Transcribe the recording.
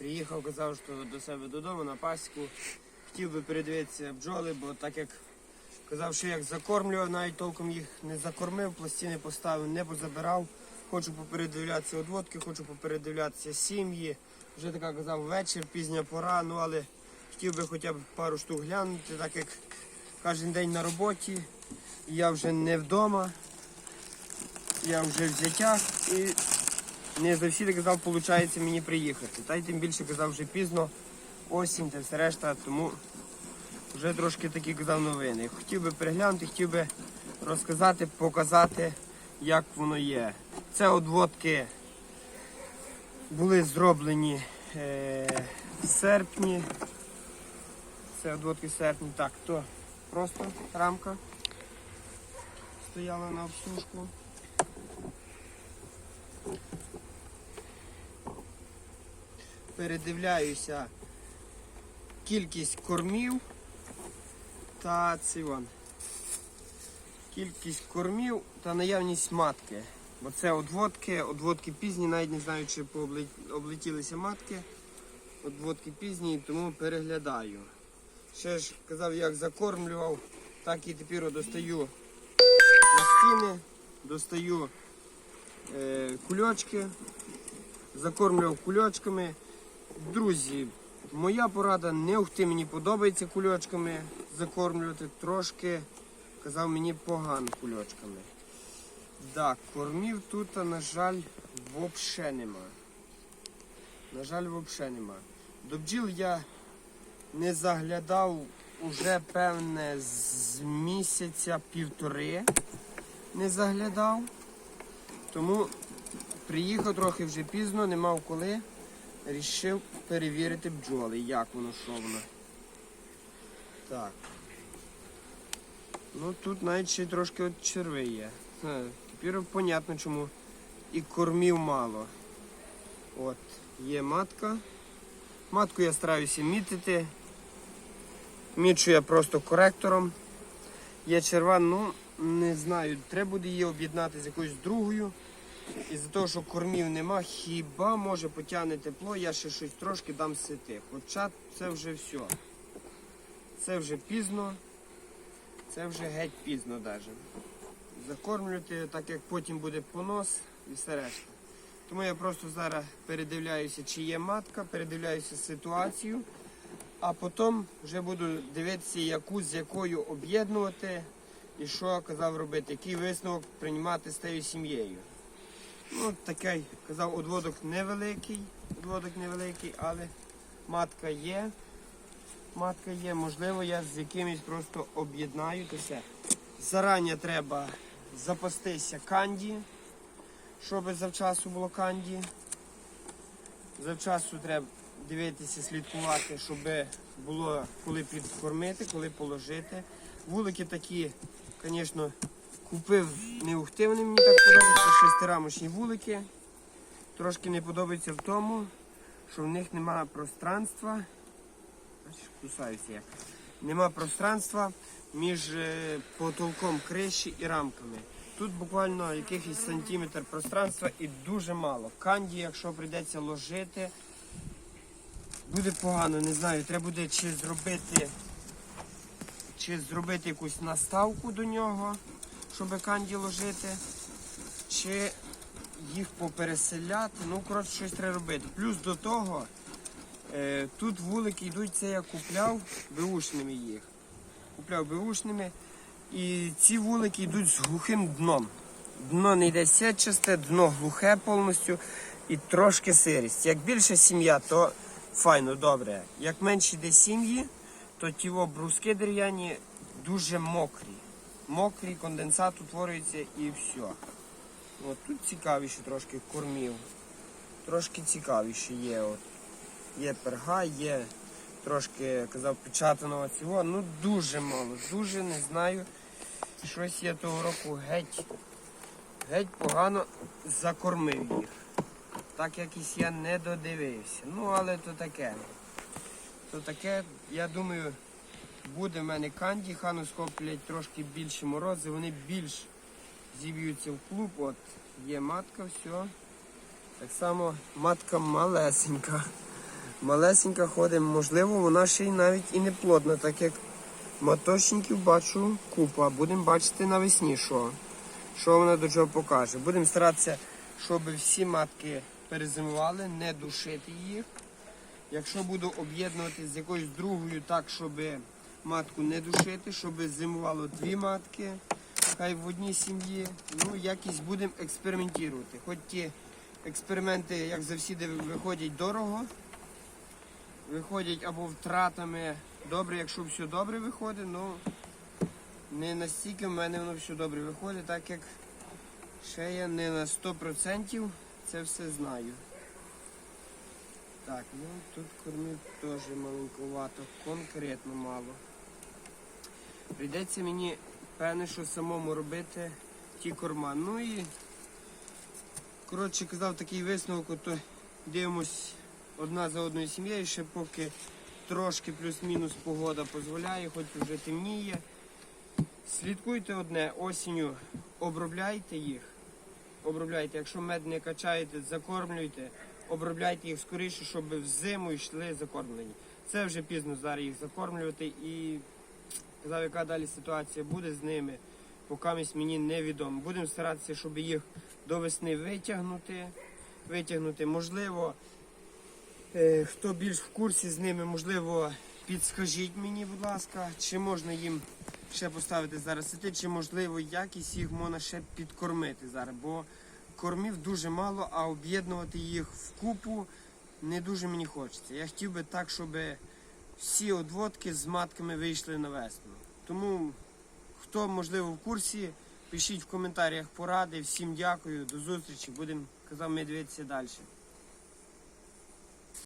Приїхав, казав, що до себе додому на пасіку. Хотів би передивитися бджоли, бо так як казав, що як закормлював, навіть толком їх не закормив, пластини поставив, не позабирав. Хочу попередивлятися одводки, хочу попередивлятися сім'ї. Вже така казав вечір, пізня пора, ну але хотів би хоча б пару штук глянути, так як кожен день на роботі. Я вже не вдома, я вже в зятях і не завжди казав, виходить мені приїхати. Та й тим більше казав вже пізно, осінь та все решта, тому вже трошки такі казав новини. Хотів би переглянути, хотів би розказати, показати, як воно є. Це одводки були зроблені е, в серпні. Це одводки в серпні. Так, то просто рамка стояла на обсушку. Передивляюся кількість кормів та циван. Кількість кормів та наявність матки. Бо це одводки, одводки пізні, навіть не знаю, чи облетілися матки. Одводки пізні, тому переглядаю. Ще ж казав, як закормлював, так і тепер достаю пластини, достаю е, кульочки, закормлював кульочками. Друзі, моя порада не ухти, мені подобається кульочками закормлювати. Трошки казав мені погано кульочками. Так, кормів тут, на жаль, взагалі нема. На жаль, взагалі нема. До бджіл я не заглядав уже певне з місяця півтори. Не заглядав. Тому приїхав трохи вже пізно, не мав коли. Рішив перевірити бджоли, як воно, що воно. Так. Ну тут навіть ще трошки от черви є. Тепер понятно чому. І кормів мало. От, є матка. Матку я стараюся мітити. Мічу я просто коректором. Є черва, ну не знаю, треба буде її об'єднати з якоюсь другою. Із-за того, що кормів нема, хіба може потягне тепло, я ще щось трошки дам сити. Хоча це вже все. Це вже пізно. Це вже геть пізно навіть. Закормлювати, так як потім буде понос і все решта. Тому я просто зараз передивляюся, чи є матка, передивляюся ситуацію, а потім вже буду дивитися, яку з якою об'єднувати і що казав робити, який висновок приймати з тією сім'єю. Ну, такий, казав, одводок невеликий, одводок невеликий, але матка є. Матка є, можливо, я з якимось просто об'єднаю то все. Зарані треба запастися канді, щоб завчасу було канді. Завчасу треба дивитися, слідкувати, щоб було коли підкормити, коли положити. Вулики такі, звісно, купив не ухти, вони мені так подобаються, шестирамочні вулики. Трошки не подобається в тому, що в них немає пространства. Кусаюся я. Нема пространства між е, потолком криші і рамками. Тут буквально якийсь сантиметр пространства і дуже мало. Канді, якщо прийдеться ложити, буде погано, не знаю. Треба буде чи зробити, чи зробити якусь наставку до нього, щоб канді ложити, чи їх попереселяти. Ну, коротше, щось треба робити. Плюс до того. Е, Тут вулики йдуть, це я купляв беушними їх. Купляв беушними. І ці вулики йдуть з глухим дном. Дно не йде сетчасте, дно глухе повністю і трошки сирість. Як більша сім'я, то файно, добре. Як менше йде сім'ї, то ті бруски дерев'яні дуже мокрі. Мокрі, конденсат утворюється і все. От тут цікавіше трошки кормів. Трошки цікавіше є. От. Є перга, є трошки, я казав, печатаного цього. Ну дуже мало, дуже не знаю. Щось я того року геть, геть погано закормив їх. Так якось я не додивився. Ну, але то таке. То таке, я думаю, буде в мене канді, хану схоплять трошки більші морози, вони більш зіб'ються в клуб. От є матка, все. Так само матка малесенька. Малесенька ходить, можливо, вона ще й навіть і не плодна, так як маточників бачу купа. Будемо бачити навесні, що, що вона до чого покаже. Будемо старатися, щоб всі матки перезимували, не душити їх. Якщо буду об'єднувати з якоюсь другою, так, щоб матку не душити, щоб зимувало дві матки, хай в одній сім'ї. Ну, якісь будемо експериментувати. Хоч ті експерименти, як завжди, виходять дорого, виходять або втратами. Добре, якщо все добре виходить, ну не настільки в мене воно все добре виходить, так як ще я не на 100% це все знаю. Так, ну тут кормів теж маленькувато, конкретно мало. Прийдеться мені, певне, що самому робити ті корма. Ну і, коротше, казав такий висновок, то дивимось одна за одною сім'єю, ще поки трошки плюс-мінус погода дозволяє, хоч вже темніє. Слідкуйте одне, осінню обробляйте їх. Обробляйте, якщо мед не качаєте, закормлюйте, обробляйте їх скоріше, щоб в зиму йшли закормлені. Це вже пізно зараз їх закормлювати і казав, яка далі ситуація буде з ними, поки мені невідомо. Будемо старатися, щоб їх до весни витягнути. Витягнути, можливо, е, хто більш в курсі з ними, можливо, підскажіть мені, будь ласка, чи можна їм ще поставити зараз сети, чи можливо якість їх можна ще підкормити зараз, бо кормів дуже мало, а об'єднувати їх в купу не дуже мені хочеться. Я хотів би так, щоб всі одводки з матками вийшли на весну. Тому, хто можливо в курсі, пишіть в коментарях поради. Всім дякую, до зустрічі. Будемо казав, ми дивитися далі.